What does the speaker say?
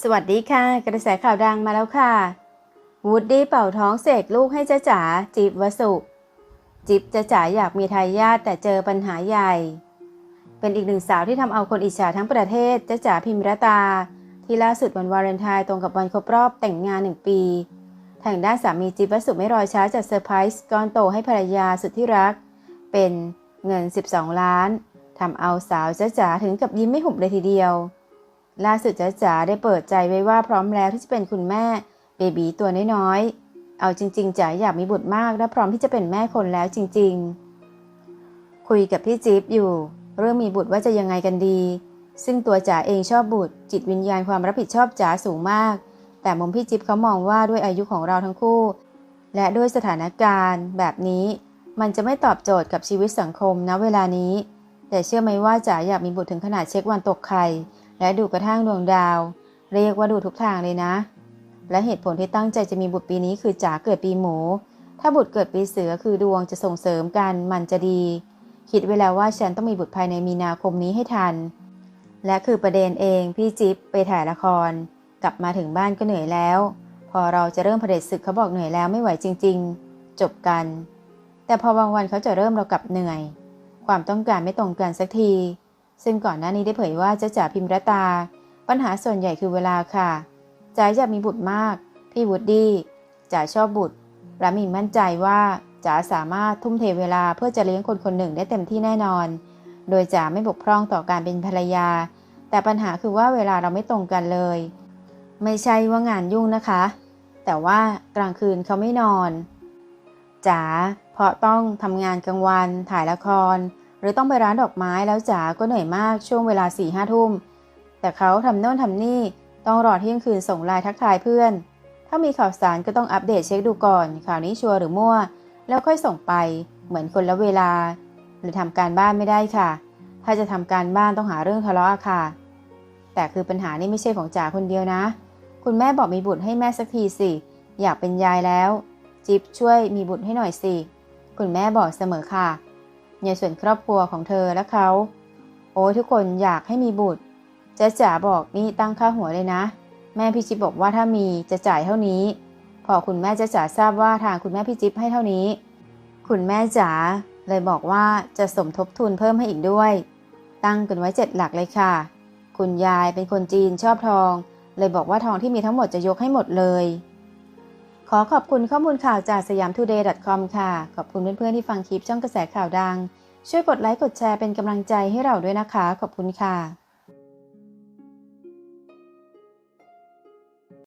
สวัสดีค่ะ กระแสข่าวดังมาแล้วค่ะวูดดี้เป่าท้องเสกลูกให้จ้าจ๋าจิบวสุจิบจ้าจ๋าอยากมีทายาทแต่เจอปัญหาใหญ่ เป็นอีกหนึ่งสาวที่ทำเอาคนอิจฉาทั้งประเทศจ้าจ๋าพิมรตา ที่ล่าสุดวันวาเลนไทน์ตรงกับวันครบรอบแต่งงานหนึ่งปีทางด้านสามีจิบวสุไม่รอช้าจัดเซอร์ไพรส์ก้อนโตให้ภรรยาสุดที่รัก เป็นเงิน 12 ล้านทำเอาสาวจ้าจ๋าถึงกับยิ้มไม่หุบเลยทีเดียว ล่าสุดจ๋าจ๋าได้เปิดใจไว้ว่าพร้อมแล้วที่จะเป็นคุณแม่เบบีตัวน้อยๆ เอาจริง ๆจ๋าอยากมีบุตรมากและพร้อมที่จะเป็นแม่คนแล้วจริง ๆ คุยกับพี่จิ๊บอยู่ เรื่องมีบุตรว่าจะยังไงกันดี ซึ่งตัวจ๋าเองชอบบุตร จิตวิญญาณความรับผิดชอบจ๋าสูงมาก แต่มุมพี่จิ๊บเขามองว่าด้วยอายุของเราทั้งคู่ และด้วยสถานการณ์ แบบนี้ มันจะไม่ตอบโจทย์กับชีวิตสังคมณเวลานี้ แต่เชื่อไหมว่าจ๋าอยากมีบุตรถึงขนาดเช็ควันตกไข่ และดูกระทั่งดวงดาว เรียกว่าดูทุกทางเลยนะ และเหตุผลที่ตั้งใจจะมีบุตรปีนี้คือจ๋าเกิดปีหมู ถ้าบุตรเกิดปีเสือคือดวงจะส่งเสริมกันมันจะดี คิดไว้แล้วว่าฉันต้องมีบุตรภายในมีนาคมนี้ให้ทัน และคือประเด็นเองพี่จิ๊บไปถ่ายละคร กลับมาถึงบ้านก็เหนื่อยแล้ว พอเราจะเริ่มเผด็จศึกเขาบอกเหนื่อยแล้วไม่ไหวจริง ๆ จบกัน แต่พอบางวันเขาจะเริ่มเรากลับเหนื่อย ความต้องการไม่ตรงกันสักที ซึ่งก่อนหน้านี้ได้เผยว่าจะจ่าพิมรตา ปัญหาส่วนใหญ่คือเวลาค่ะจ๋าอยากมีบุตรมาก พี่วูดดี้จ๋าชอบบุตรและมีมั่นใจว่าจ๋าสามารถทุ่มเทเวลาเพื่อจะเลี้ยงคนคนหนึ่งได้เต็มที่แน่นอน โดยจ๋าไม่บกพร่องต่อการเป็นภรรยา แต่ปัญหาคือว่าเวลาเราไม่ตรงกันเลย ไม่ใช่ว่างานยุ่งนะคะ แต่ว่ากลางคืนเขาไม่นอนจ๋าเพราะต้องทำงานกลางวันถ่ายละคร หรือต้องไปร้านดอกไม้แล้วจ๋าก็เหนื่อยมากช่วงเวลาสี่ห้าทุ่ม แต่เขาทำโน่นทำนี่ต้องรอเที่ยงคืนส่งไลน์ทักทายเพื่อน ถ้ามีข่าวสารก็ต้องอัปเดตเช็คดูก่อน ข่าวนี้ชัวร์หรือมั่ว แล้วค่อยส่งไป เหมือนคนละเวลา หรือทำการบ้านไม่ได้ค่ะ ถ้าจะทำการบ้านต้องหาเรื่องทะเลาะค่ะ แต่คือปัญหานี่ไม่ใช่ของจ๋าคนเดียวนะ คุณแม่บอกมีบุตรให้แม่สักทีสิอยากเป็นยายแล้ว จิ๊บช่วยมีบุตรให้หน่อยสิ คุณแม่บอกเสมอค่ะ ในส่วนครอบครัวของเธอและเขา โอ้ทุกคนอยากให้มีบุตรจ๊จ๋าบอกนี่ตั้งค่าหัวเลยนะ แม่พี่จิ๊บบอกว่าถ้ามีจะจ่ายเท่านี้ พอคุณแม่จ๊จ๋าทราบว่าทางคุณแม่พี่จิ๊บให้เท่านี้ คุณแม่จ๋าเลยบอกว่าจะสมทบทุนเพิ่มให้อีกด้วย ตั้งกันไว้เจ็ดหลักเลยค่ะ คุณยายเป็นคนจีนชอบทอง เลยบอกว่าทองที่มีทั้งหมดจะยกให้หมดเลย ขอขอบคุณข้อมูลข่าวจากสยามทูเดย์ .com ค่ะ ขอบคุณเพื่อนๆที่ฟังคลิปช่องกระแสข่าวดัง ช่วยกดไลค์กดแชร์เป็นกำลังใจให้เราด้วยนะคะ ขอบคุณค่ะ